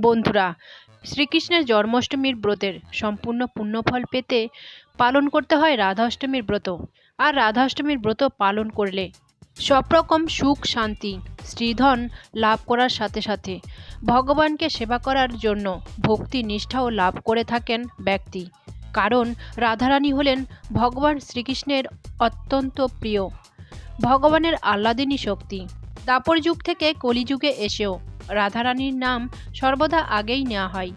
বন্ধুরা, শ্রীকৃষ্ণের জন্মাষ্টমীর ব্রতের সম্পূর্ণ পুণ্যফল পেতে পালন করতে হয় রাধাষ্টমীর ব্রত। আর রাধাষ্টমীর ব্রত পালন করলে সব রকম সুখ, শান্তি, শ্রীধন লাভ করার সাথে সাথে ভগবানকে সেবা করার জন্য ভক্তি, নিষ্ঠাও লাভ করে থাকেন ব্যক্তি। কারণ রাধারানী হলেন ভগবান শ্রীকৃষ্ণের অত্যন্ত প্রিয়, ভগবানের আহ্লাদিনী শক্তি। দাপর যুগ থেকে কলিযুগে এসেও রাধারানীর নাম সর্বদা আগেই নেওয়া হয়।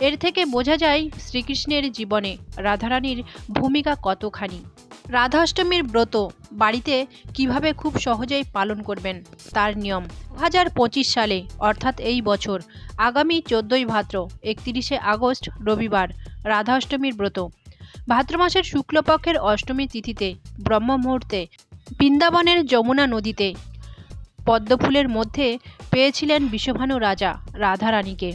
এর থেকে বোঝা যায় শ্রীকৃষ্ণের জীবনে রাধারানীর ভূমিকা কতখানি। রাধাষ্টমীর ব্রত বাড়িতে কীভাবে খুব সহজেই পালন করবেন তার নিয়ম। দু হাজার পঁচিশ সালে, অর্থাৎ এই বছর, আগামী চোদ্দোই ভাদ্র, একত্রিশে আগস্ট, রবিবার, রাধাষ্টমীর ব্রত। ভাদ্র মাসের শুক্লপক্ষের অষ্টমী তিথিতে ব্রহ্ম মুহূর্তে বৃন্দাবনের যমুনা নদীতে পদ্মফুলের মধ্যে পেয়েছিলেন বিশ্বভানু রাজা, রাধারানীকে।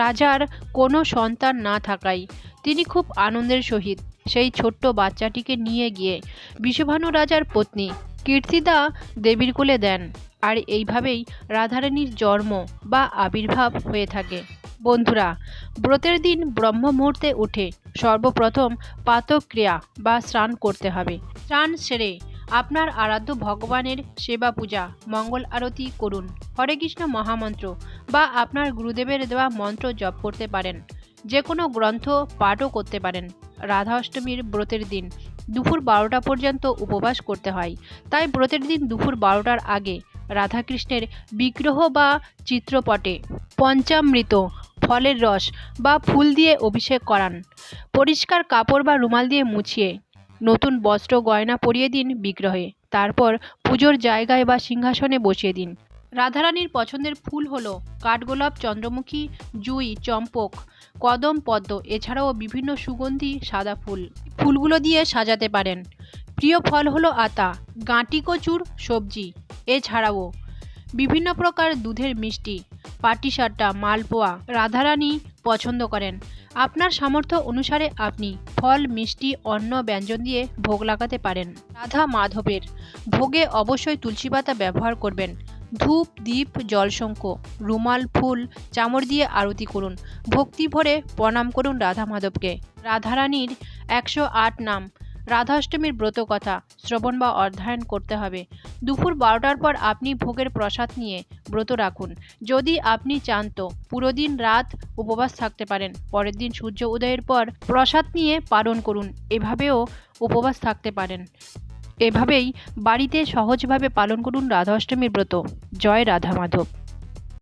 রাজার কোনো সন্তান না থাকায় তিনি খুব আনন্দের সহিত সেই ছোট্ট বাচ্চাটিকে নিয়ে গিয়ে বিশ্বভানু রাজার পত্নী কীর্তিদা দেবীর কোলে দেন আর এইভাবেই রাধারানীর জন্ম বা আবির্ভাব হয়ে থাকে। বন্ধুরা, ব্রতের দিন ব্রহ্ম মুহূর্তে উঠে সর্বপ্রথম পাতক্রিয়া বা স্নান করতে হবে। স্নান সেরে আপনার আরাধ্য ভগবানের সেবা পূজা, মঙ্গল আরতি করুন। হরে কৃষ্ণ মহামন্ত্র বা আপনার গুরুদেবের দেওয়া মন্ত্র জপ করতে পারেন। যে কোনো গ্রন্থ পাঠও করতে পারেন। রাধা অষ্টমীর ব্রতের দিন, দুপুর বারোটা পর্যন্ত উপবাস করতে হয়। তাই ব্রতের দিন দুপুর বারোটার আগে রাধাকৃষ্ণের বিগ্রহ বা চিত্রপটে পঞ্চামৃত ফলের রস বা ফুল দিয়ে অভিষেক করান। পরিষ্কার কাপড় বা রুমাল দিয়ে মুছিয়ে নতুন বস্ত্র গয়না পরিয়ে দিন বিগ্রহে। তারপর পুজোর জায়গায় বা সিংহাসনে বসিয়ে দিন। রাধারানীর পছন্দের ফুল হল কাঠগোলাপ, চন্দ্রমুখী, জুই, চম্পক, কদম, পদ্ম, এছাড়াও বিভিন্ন সুগন্ধি, সাদা ফুল। ফুলগুলো দিয়ে সাজাতে পারেন। প্রিয় ফল হলো আতা, গাঁটি কচুর সবজি, এছাড়াও বিভিন্ন প্রকার দুধের মিষ্টি পাটিসাট্টা মালপোয়া। রাধারানী পছন্দ করেন। আপনার সামর্থ্য অনুসারে আপনি ফল, মিষ্টি অন্য ব্যঞ্জন দিয়ে ভোগ লাগাতে পারেন। রাধা মাধবের। ভোগে অবশ্যই তুলসী পাতা ব্যবহার করবেন। ধূপ, দীপ জলশঙ্ক রুমাল, ফুল, চামড় দিয়ে আরতি করুন। ভক্তি ভরে প্রণাম করুন রাধা মাধবকে। রাধারানীর একশো আট নাম। রাধাষ্টমীর ব্রত কথা, শ্রবণ বা অধ্যয়ন করতে হবে। দুপুর বারোটার পর আপনি ভোগের প্রসাদ নিয়ে ব্রত রাখুন। যদি আপনি চান তো, পুরো দিন রাত উপবাস থাকতে পারেন। পরের দিন সূর্য উদয়ের পর প্রসাদ নিয়ে পালন করুন। এভাবেও উপবাস থাকতে পারেন। এভাবেই বাড়িতে সহজভাবে পালন করুন রাধাষ্টমীর ব্রত। জয় রাধা মাধব